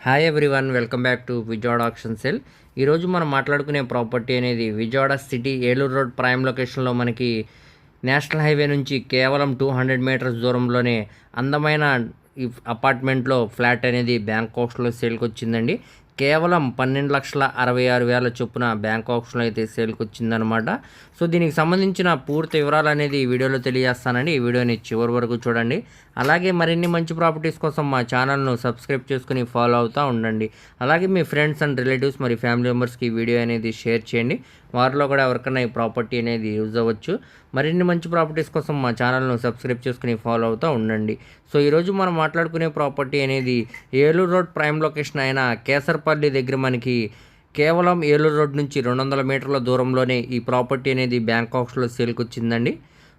Hi everyone welcome back to Vijayawada option sell ఈరోజు మనం మాట్లాడుకునే ప్రాపర్టీ అనేది Vijayawada city Eluru road prime లొకేషన్లో మనకి నేషనల్ హైవే నుంచి కేవలం టూ హండ్రెడ్ మీటర్స్ దూరంలోనే అందమైన ఈ అపార్ట్మెంట్లో ఫ్లాట్ అనేది బ్యాంక్ ఆప్షన్లో సేల్కి వచ్చిందండి కేవలం పన్నెండు లక్షల అరవై ఆరు వేల చొప్పున బ్యాంక్ ఆప్షన్లో అయితే సేల్కి వచ్చిందనమాట సో దీనికి సంబంధించిన పూర్తి వివరాలు అనేది ఈ వీడియోలో తెలియజేస్తానండి. ఈ వీడియోని చివరి వరకు చూడండి. అలాగే మరిన్ని మంచి ప్రాపర్టీస్ కోసం మా ఛానల్ను సబ్స్క్రైబ్ చేసుకుని ఫాలో అవుతూ ఉండండి. అలాగే మీ ఫ్రెండ్స్ అండ్ రిలేటివ్స్ మరి ఫ్యామిలీ మెంబర్స్కి ఈ వీడియో అనేది షేర్ చేయండి. వారిలో కూడా ఎవరికైనా ఈ ప్రాపర్టీ అనేది యూజ్ అవ్వచ్చు. మరిన్ని మంచి ప్రాపర్టీస్ కోసం మా ఛానల్ను సబ్స్క్రైబ్ చేసుకుని ఫాలో అవుతూ ఉండండి. సో ఈరోజు మనం మాట్లాడుకునే ప్రాపర్టీ అనేది ఏలూరు రోడ్ ప్రైమ్ లొకేషన్ అయిన కేసర్పల్లి దగ్గర మనకి కేవలం ఏలూరు రోడ్ నుంచి రెండు వందల మీటర్ల దూరంలోనే ఈ ప్రాపర్టీ అనేది బ్యాంకాక్స్లో సేల్కి వచ్చిందండి.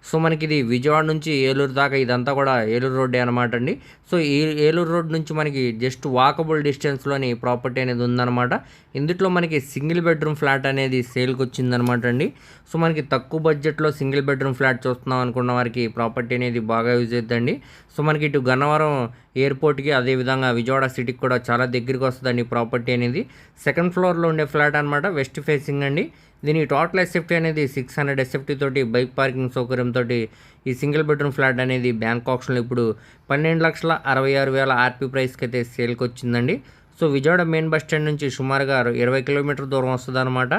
సో మనకి ఇది విజయవాడ నుంచి ఏలూరు దాకా ఇదంతా కూడా ఏలూరు రోడ్డే అనమాట అండి. సో ఈ ఏలూరు రోడ్ నుంచి మనకి జస్ట్ వాకబుల్ డిస్టెన్స్లోని ప్రాపర్టీ అనేది ఉందన్నమాట. ఇందులో మనకి సింగిల్ బెడ్రూమ్ ఫ్లాట్ అనేది సేల్కి వచ్చిందనమాట అండి. సో మనకి తక్కువ బడ్జెట్లో సింగిల్ బెడ్రూమ్ ఫ్లాట్ చూస్తున్నాం అనుకున్న వారికి ప్రాపర్టీ అనేది బాగా యూజ్ అవుతుందండి సో మనకి ఇటు గన్నవరం ఎయిర్పోర్ట్కి అదేవిధంగా విజయవాడ సిటీకి కూడా చాలా దగ్గరికి వస్తుందండి ప్రాపర్టీ అనేది. సెకండ్ ఫ్లోర్లో ఉండే ఫ్లాట్ అనమాట వెస్ట్ ఫేసింగ్ అండి. దీని టోటల్ ఎస్ఎఫ్టీ అనేది సిక్స్ హండ్రెడ్ ఎస్ఎఫ్టీ తోటి బైక్ పార్కింగ్ సౌకర్యంతో ఈ సింగిల్ బెడ్రూమ్ ఫ్లాట్ అనేది బ్యాంక్ ఆప్షన్లో ఇప్పుడు పన్నెండు లక్షల అరవై ఆరు వేల ఆర్పీ ప్రైస్కి అయితే సేల్కి వచ్చిందండి. So Vijayawada main bus stand నుంచి సుమారుగా ఇరవై కిలోమీటర్ దూరం వస్తుంది అనమాట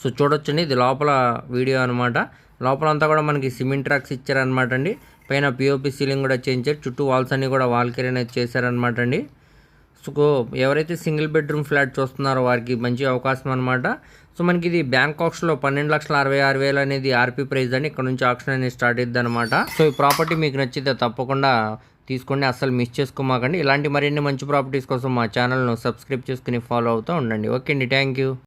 సో చూడొచ్చండి ఇది లోపల వీడియో అనమాట లోపల అంతా కూడా మనకి సిమెంట్ ట్రాక్స్ ఇచ్చారనమాట అండి. పైన పిఓపి సీలింగ్ కూడా చేయించారు చుట్టూ వాల్స్ అన్నీ కూడా వాల్ అనేది చేశారనమాట అండి. సో ఎవరైతే సింగిల్ బెడ్రూమ్ ఫ్లాట్ చూస్తున్నారో వారికి మంచి అవకాశం అనమాట సో మనకి ఇది బ్యాంక్ ఆప్షన్లో పన్నెండు లక్షల అరవై ఆరు వేలు అనేది ఆర్పీ ప్రైస్ అని ఇక్కడ నుంచి ఆప్షన్ అనేది స్టార్ట్ అయ్యింది అనమాట సో ఈ ప్రాపర్టీ మీకు నచ్చితే తప్పకుండా తీసుకోండి. అస్సలు మిస్ చేసుకోమాకండి. ఇలాంటి మరిన్ని మంచి ప్రాపర్టీస్ కోసం మా ఛానల్ను సబ్స్క్రైబ్ చేసుకుని ఫాలో అవుతూ ఉండండి. ఓకే అండి థ్యాంక్ యూ